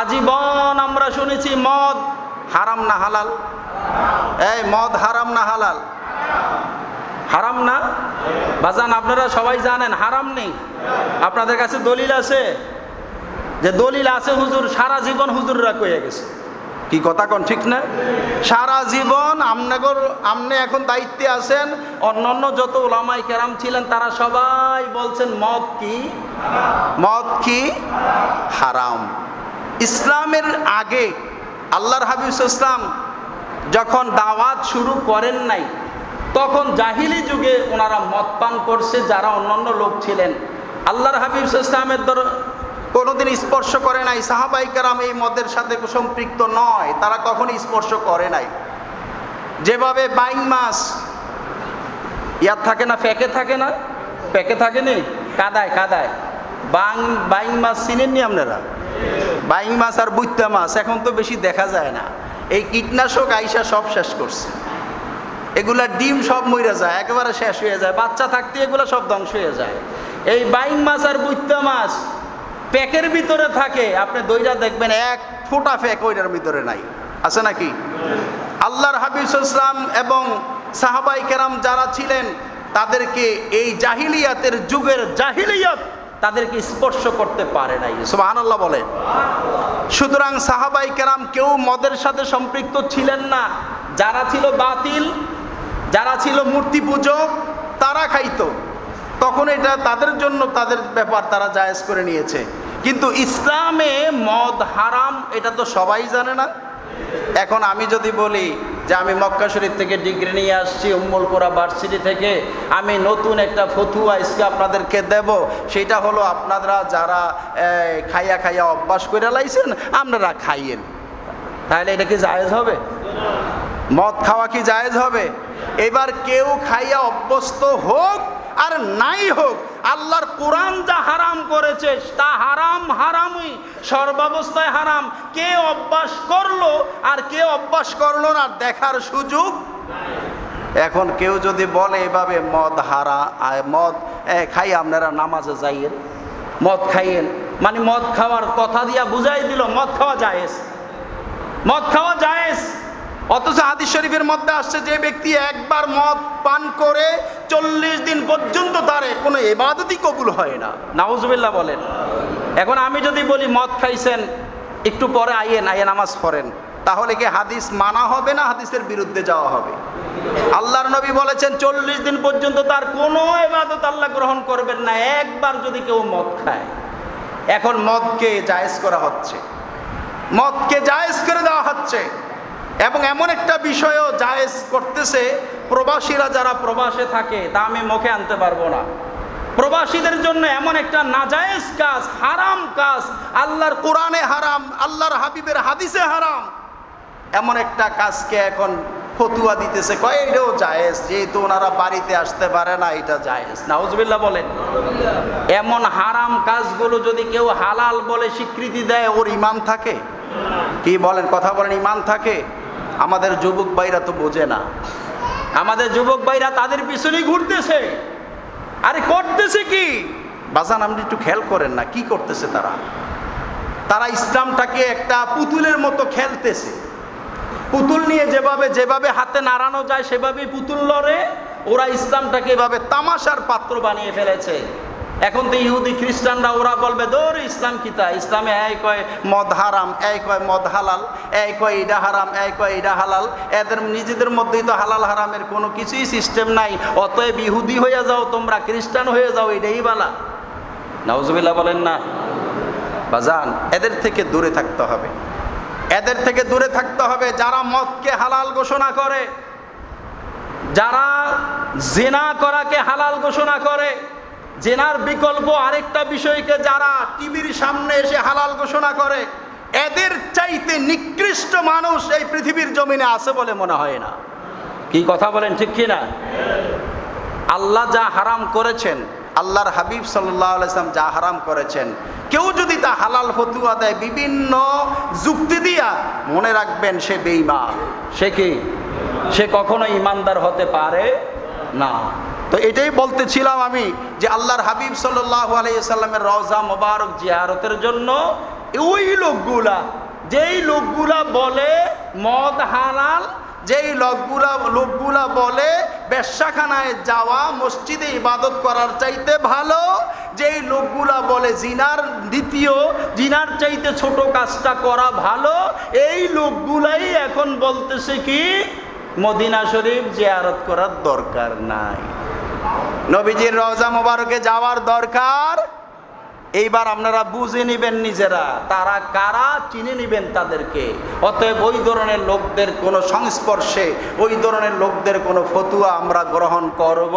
আজীবন আমরা শুনেছি মদ হারাম না হালাল। এই মদ হারাম না হালাল। হারাম না? বাজান, আপনারা সবাই জানেন, হারাম নেই। আপনাদের কাছে দলিল আছে? যে দলিল আছে হুজুর, সারা জীবন হুজুররা কয়ে গেছে। কি কথা কোন, ঠিক না? সারা জীবন আমনগর, আমনে এখন দায়িত্বে আছেন, অন্যান্য যত ওলামাই কেরাম ছিলেন, তারা সবাই বলছেন, মদ কি? মদ কি? হারাম। ইসলামের আগে আল্লাহর হাবিব ইসলাম যখন দাওয়াত শুরু করেন নাই, তখন জাহিলি যুগে ওনারা মদ পান করছে, যারা অন্যান্য লোক ছিলেন। আল্লাহর হাবিব ইসলামের দর, কোনোদিন স্পর্শ করে নাই। সাহাবাই কারাম এই মদের সাথে সম্পৃক্ত নয়, তারা কখনো স্পর্শ করে নাই। যেভাবে বাইং মাছ ইয়ার থাকে না, ফেকে থাকে না? ফেকে থাকে নি কাদায় কাদায়। বাং, বাইং মাছ চিনেননি আপনারা? বাইং মাছ আর বুইত্যা মাছ এখন তো বেশি দেখা যায় না। এই কীটনাশক আইসা সব শেষ করছে। এগুলা ডিম সব মইরা যায়, একেবারে শেষ হয়ে যায়। বাচ্চা থাকতে এগুলো সব ধ্বংস হয়ে যায়। এই বাইং মাছ আর বুইত্যা মাছ প্যাকের ভিতরে থাকে, আপনি দইটা দেখবেন এক ফোঁটা ফ্যাক ওইটার ভিতরে নাই। আছে নাকি? আল্লাহর হাবিব ইসলাম এবং সাহাবাই কেরাম যারা ছিলেন, তাদেরকে এই জাহিলিয়াতের যুগের জাহিলিয়াত তাদেরকে স্পর্শ করতে পারে নাই আল্লাহ বলে। সুতরাং সাহাবাই কেরাম কেউ মদের সাথে সম্পৃক্ত ছিলেন না। যারা ছিল বাতিল, যারা ছিল মূর্তি পূজক, তারা খাইতো। তখন এটা তাদের জন্য তাদের ব্যাপার তারা জায়েজ করে নিয়েছে। কিন্তু ইসলামে মদ হারাম, এটা তো সবাই জানে না। এখন আমি যদি বলি যে আমি মক্কা শরীফ থেকে ডিগ্রি নিয়ে আসছি উম্মুলপুরা ভার্সিটি থেকে, আমি নতুন একটা ফতুয়া আজকে আপনাদেরকে দেব। সেটা হলো আপনারা যারা খাইয়া খাইয়া অভ্যাস করে লাইছেন আপনারা খাইয়েন। তাহলে এটা কি জায়েজ হবে? মদ খাওয়া কি জায়েজ হবে? এবার কেউ খাইয়া অভ্যস্ত হোক আর নাই হোক, আল্লাহর কোরআন যা হারাম করেছে, তা হারাম হারামই, সর্বাবস্থায় হারাম। কে অভ্যাস করল আর কে অভ্যাস করল না, দেখার সুযোগ এখন কেউ যদি বলে এভাবে মদ হারা মদ খাই আপনারা নামাজে যাইয়েন, মদ খাইয়েন। মানে মদ খাওয়ার কথা দিয়া বুঝাই দিল, মদ খাওয়া জায়েজ। মদ খাওয়া জায়েজ। অথচ হাদিস শরীফের মধ্যে আসছে যে ব্যক্তি একবার মদ পান করে চল্লিশ দিন পর্যন্ত তারে কোনো এবাদতই কবুল হয় না। নাউজুবিল্লাহ বলেন। এখন আমি যদি বলি, মদ খাইছেন, একটু পরে আইয়েন, আইয়ে নামাজ পড়েন, তাহলে কি হাদিস মানা হবে না হাদিসের বিরুদ্ধে যাওয়া হবে? আল্লাহর নবী বলেছেন, চল্লিশ দিন পর্যন্ত তার কোনো এবাদত আল্লাহ গ্রহণ করবেন না, একবার যদি কেউ মদ খায়। এখন মদকে জায়েজ করা হচ্ছে। মদকে জায়েজ করে দেওয়া হচ্ছে। এবং এমন একটা বিষয়ও জায়েজ করতেছে, প্রবাসীরা যারা প্রবাসে থাকে, তা আমি মুখে আনতে পারব না। প্রবাসীদের জন্য এমন একটা নাজায়েজ কাজ, হারাম কাজ, আল্লাহর কোরআনে হারাম, আল্লাহর হাবিবের হাদিসে হারাম। এমন একটা কাজকে এখন ফতুয়া দিতেছে, কয় এটাও জায়েজ, যেহেতু ওনারা বাড়িতে আসতে পারে না, এটা জায়েজ। নাউজবিল্লাহ বলেন, এমন হারাম কাজগুলো যদি কেউ হালাল বলে স্বীকৃতি দেয়, ওর ইমান থাকে? কি বলেন, কথা বলেন, ইমান থাকে? আমাদের যুবক ভাইরা তো বোঝে না। আমাদের যুবক ভাইরা তাদের পিছনেই ঘুরতেছে। আরে করতেছে কি? বাজান, আপনি একটু খেয়াল করেন না, কি করতেছে তারা? তারা ইসলামটাকে একটা পুতুলের মতো খেলতেছে। পুতুল নিয়ে যেভাবে যেভাবে হাতে নাড়ানো যায়, সেভাবেই পুতুল লড়ে। ওরা ইসলামটাকে এভাবে তামাশার পাত্র বানিয়ে ফেলেছে। এখন তো ইহুদি খ্রিস্টানরা, ওরা বলবে, দৌড় ইসলাম কিতা ইসলামে এই কয় মদ হারাম, এই কয় মদ হালাল, এই কয় ইডা হারাম, এই কয় ইডা হালাল। এদের নিজেদের মধ্যেই তো হালাল হারামের কোনো কিছুই সিস্টেম নাই। অতএব ইহুদি হয়ে যাও, তোমরা খ্রিস্টান হয়ে যাও, এটাই বালা। নাউজুবিল্লাহ বলেন না। বাজান এদের থেকে দূরে থাকতে হবে। এদের থেকে দূরে থাকতে হবে যারা মদকে হালাল ঘোষণা করে। যারা জেনা করাকে হালাল ঘোষণা করে। জেনার বিকল্প আরেকটা বিষয়কে যারা টিভির সামনে এসে হালাল ঘোষণা করে, এদের চাইতে নিকৃষ্ট মানুষ এই পৃথিবীর জমিনে আছে বলে মনে হয় না। কি কথা বলেন, ঠিক কি না? আল্লাহ যা হারাম করেছেন, আল্লাহর হাবিব সাল্লাম যা হারাম করেছেন, কেউ যদি তা হালাল ফতুয়া দেয়, বিভিন্ন যুক্তি দিয়া মনে রাখবেন সে বেঈমান। সে কি? সে কখনো ইমানদার হতে পারে না। তো এটাই বলতেছিলাম আমি যে আল্লাহর হাবিব সাল্লাহ আলাইসাল্লামের রওজা মোবারক জিয়ারতের জন্য ওই লোকগুলা, যেই লোকগুলা বলে মদ হালাল, যেই লোকগুলা লোকগুলা বলে বেশ্যাখানায় যাওয়া, মসজিদে ইবাদত করার চাইতে ভালো, যেই লোকগুলা বলে জিনার দ্বিতীয়, জিনার চাইতে ছোট কাজটা করা ভালো, এই লোকগুলাই এখন বলতেছে কি, মদিনা শরীফ জিয়ারত করার দরকার নাই। নবীজির রওজা মোবারকে যাওয়ার দরকার। এইবার আপনারা বুঝে নিবেন নিজেরা, তারা কারা চিনে নিবেন তাদেরকে। অতএব ওই ধরনের লোকদের কোনো সংস্পর্শে, ওই ধরনের লোকদের কোনো ফতুয়া আমরা গ্রহণ করব